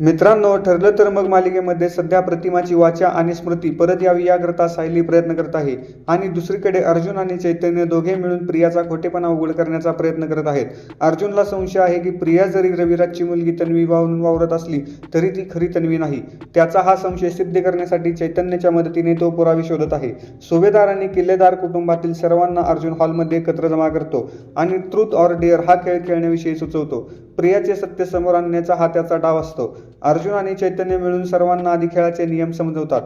मित्रांनो ठरलं तर मग मालिकेमध्ये सध्या प्रतिमाची वाचा आणि स्मृती परत यावी याकरता सायली प्रयत्न करत आहे. आणि दुसरीकडे अर्जुन आणि चैतन्य दोघे मिळून प्रियाचा खोटेपणा उघड करण्याचा प्रयत्न करत आहेत. अर्जुनला संशय आहे की प्रिया जरी रविराजची मुलगी तन्वी वाहून वावरत असली तरी ती खरी तन्वी नाही. त्याचा हा संशय सिद्ध करण्यासाठी चैतन्याच्या मदतीने तो पुरावे शोधत आहे. सुभेदार आणि किल्लेदार कुटुंबातील सर्वांना अर्जुन हॉलमध्ये एकत्र जमा करतो आणि ट्रूथ ऑर डेअर हा खेळ खेळण्याविषयी सुचवतो. प्रियाचे सत्य समोर आणण्याचा हा त्याचा डाव असतो. अर्जुन आणि चैतन्य मिळून सर्वांना आधी खेळाचे नियम समजवतात.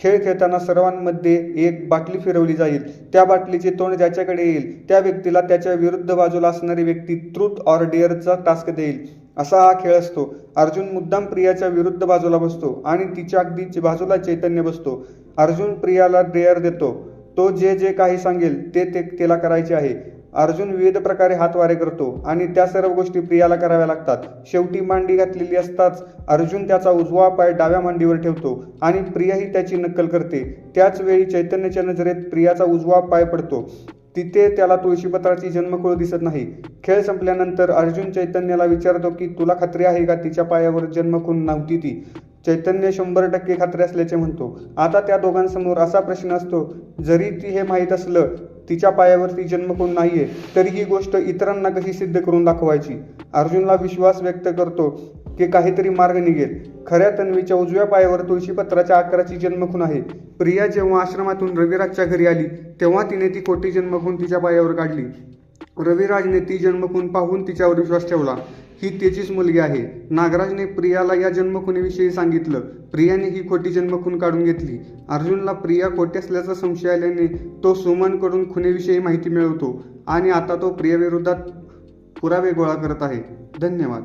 खेळ खेळताना सर्वांमध्ये एक बाटली फिरवली जाईल. त्या बाटलीचे तोंड ज्याच्याकडे येईल त्या व्यक्तीला त्याच्या विरुद्ध बाजूला असणारी व्यक्ती ट्रूथ ऑर डेअरचा टास्क देईल. असा हा खेळ असतो. अर्जुन मुद्दाम प्रियाच्या विरुद्ध बाजूला बसतो आणि तिच्या अगदी बाजूला चैतन्य बसतो. अर्जुन प्रियाला डेअर देतो. तो जे जे काही सांगेल ते ते तिला करायचे आहे. अर्जुन विविध प्रकारे हातवारे करतो आणि त्या सर्व गोष्टी प्रियाला कराव्या लागतात. शेवटी मांडी घातलेली असताच अर्जुन त्याचा उजवा पाय डाव्या मांडीवर ठेवतो आणि प्रियाही त्याची नक्कल करते. त्याच वेळी चैतन्याच्या नजरेत प्रियाचा उजवा पाय पडतो. तिथे त्याला तुळशीपत्राची जन्मकुळ दिसत नाही. खेळ संपल्यानंतर अर्जुन चैतन्याला विचारतो की तुला खात्री आहे का तिच्या पायावर जन्मखून नव्हती ती? चैतन्य शंभर टक्के खात्री असल्याचे म्हणतो. आता त्या दोघांसमोर असा प्रश्न असतो जरी ती हे माहीत असलं तिच्या पायावरती नाही नाहीये तरी ही गोष्ट इतरांना कशी सिद्ध करून दाखवायची. अर्जुनला विश्वास व्यक्त करतो की काहीतरी मार्ग निघेल. खऱ्या तन्वीच्या उजव्या पायावर तुळशीपत्राच्या आकाराची जन्मखून आहे. प्रिया जेव्हा आश्रमातून रविराजच्या घरी आली तेव्हा तिने ती खोटी जन्मखून तिच्या पायावर काढली. रविराजने ती जन्मखून पाहून तिच्यावर विश्वास ठेवला. ही त्याचीच मुलगी आहे. नागराजने प्रियाला या जन्मखुनीविषयी सांगितलं. प्रियाने ही खोटी जन्मखून काढून घेतली. अर्जुनला प्रिया खोटी असल्याचा संशय आल्याने तो सुमनकडून खुनेविषयी माहिती मिळवतो आणि आता तो प्रियाविरोधात पुरावे गोळा करत आहे. धन्यवाद.